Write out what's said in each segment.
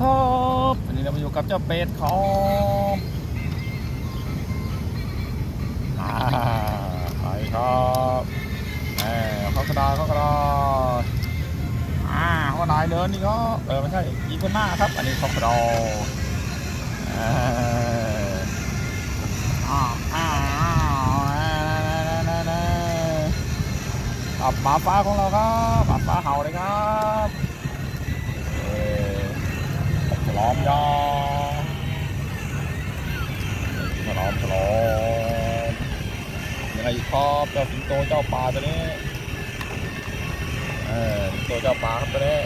ครับวันนี้เรามาอยู่กับเจ้าเป็ดครับอาไปครับแหมเขากระดาเขากระดาอ่าเขากระดาษเดินนี่ก็เออไม่ใช่อีกคนหน้าครับ อันนี้เขากระดาษอ่าอ่าอ่าอ่าอ่าหมาฟ้าของเราครับหมาฟ้าเห่าเลยครับ ยาฉลอมฉลอมยังไงอีกครับเจ้าสิงโตเจ้าป่าตัวนี้เออสิงโตเจ้าป่าครับตัวนี้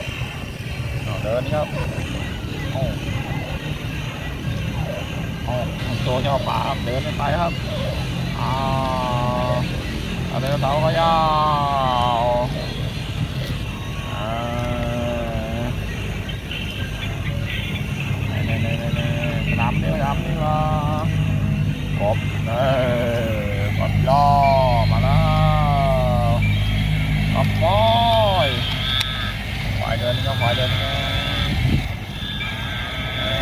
เดินครับโอ้โอ้สิงโตเจ้าป่าเดินไปครับอ่าเอาเดินเสาก็ยา ออกบย่อมาแล้วกบปอยควายเดินก็ควายเดินเอ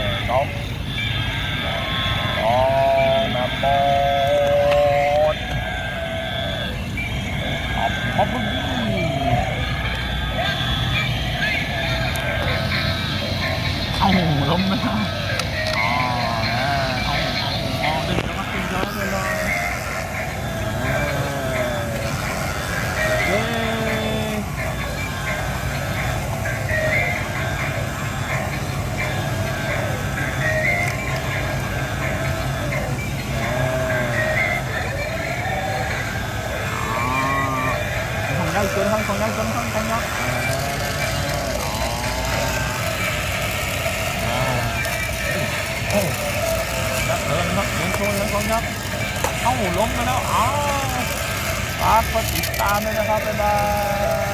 อกบกองน้ำบดกบกบบึ้งเอ้าล้มนะอ๋ นห้องของยายเกินของของยายอ๋อโอ้ยักเดินครับเดินชว์เลยของยับเอ้าล้มไปแล้วอ้าวปากกดติดตามเลยนะครับบ๊ายบาย